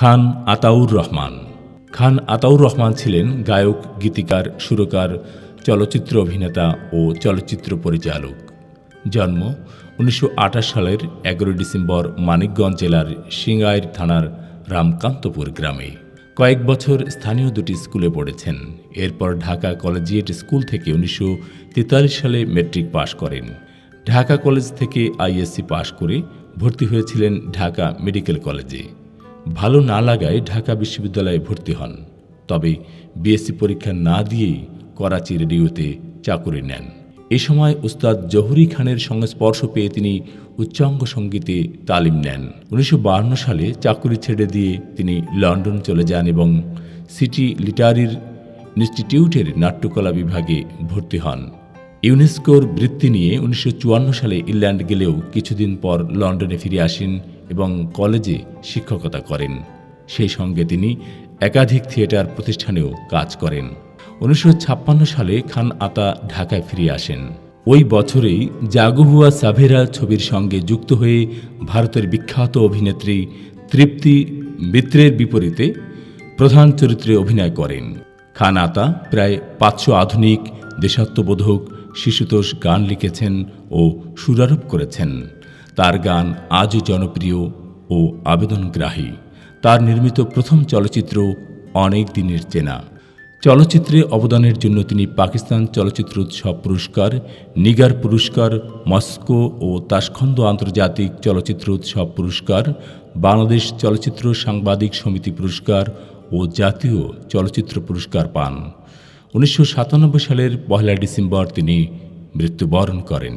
খান আতাউর রহমান। খান আতাউর রহমান ছিলেন গায়ক, গীতিকার, সুরকার, চলচ্চিত্র অভিনেতা ও চলচ্চিত্র পরিচালক। জন্ম উনিশশো আঠাশ সালের এগারোই ডিসেম্বর মানিকগঞ্জ জেলার সিঙ্গাইর থানার রামকান্তপুর গ্রামে। কয়েক বছর স্থানীয় দুটি স্কুলে পড়েছেন। এরপর ঢাকা কলেজিয়েট স্কুল থেকে উনিশশো তেতাল্লিশ সালে মেট্রিক পাশ করেন। ঢাকা কলেজ থেকে আইএসসি পাশ করে ভর্তি হয়েছিলেন ঢাকা মেডিকেল কলেজে। ভালো না লাগায় ঢাকা বিশ্ববিদ্যালয়ে ভর্তি হন, তবে বিএসসি পরীক্ষা না দিয়েই করাচি রেডিওতে চাকুরি নেন। এ সময় উস্তাদ জহুরি খানের সঙ্গে স্পর্শ পেয়ে তিনি উচ্চাঙ্গ সঙ্গীতে তালিম নেন। উনিশশো সালে চাকুরি ছেড়ে দিয়ে তিনি লন্ডন চলে যান এবং সিটি লিটারির ইনস্টিটিউটের নাট্যকলা বিভাগে ভর্তি হন। ইউনেস্কোর বৃত্তি নিয়ে উনিশশো চুয়ান্ন সালে ইংল্যান্ড গেলেও কিছুদিন পর লন্ডনে ফিরে আসেন এবং কলেজে শিক্ষকতা করেন। সেই সঙ্গে তিনি একাধিক থিয়েটার প্রতিষ্ঠানেও কাজ করেন। উনিশশো ছাপ্পান্ন সালে খান আতা ঢাকায় ফিরে আসেন। ওই বছরেই জাগুহুয়া সাভেরা ছবির সঙ্গে যুক্ত হয়ে ভারতের বিখ্যাত অভিনেত্রী তৃপ্তি মিত্রের বিপরীতে প্রধান চরিত্রে অভিনয় করেন। খান আতা প্রায় পাঁচশো আধুনিক, দেশাত্মবোধক শিশুতোষ গান লিখেছেন ও সুরারোপ করেছেন। তার গান আজও জনপ্রিয় ও আবেদনগ্রাহী। তার নির্মিত প্রথম চলচ্চিত্র অনেক দিনের চেনা। চলচ্চিত্রে অবদানের জন্য তিনি পাকিস্তান চলচ্চিত্র উৎসব পুরস্কার, নিগার পুরস্কার, মস্কো ও তাসখন্দ আন্তর্জাতিক চলচ্চিত্র উৎসব পুরস্কার, বাংলাদেশ চলচ্চিত্র সাংবাদিক সমিতি পুরস্কার ও জাতীয় চলচ্চিত্র পুরস্কার পান। উনিশশো সাতানব্বই সালের পহেলা ডিসেম্বর তিনি মৃত্যুবরণ করেন।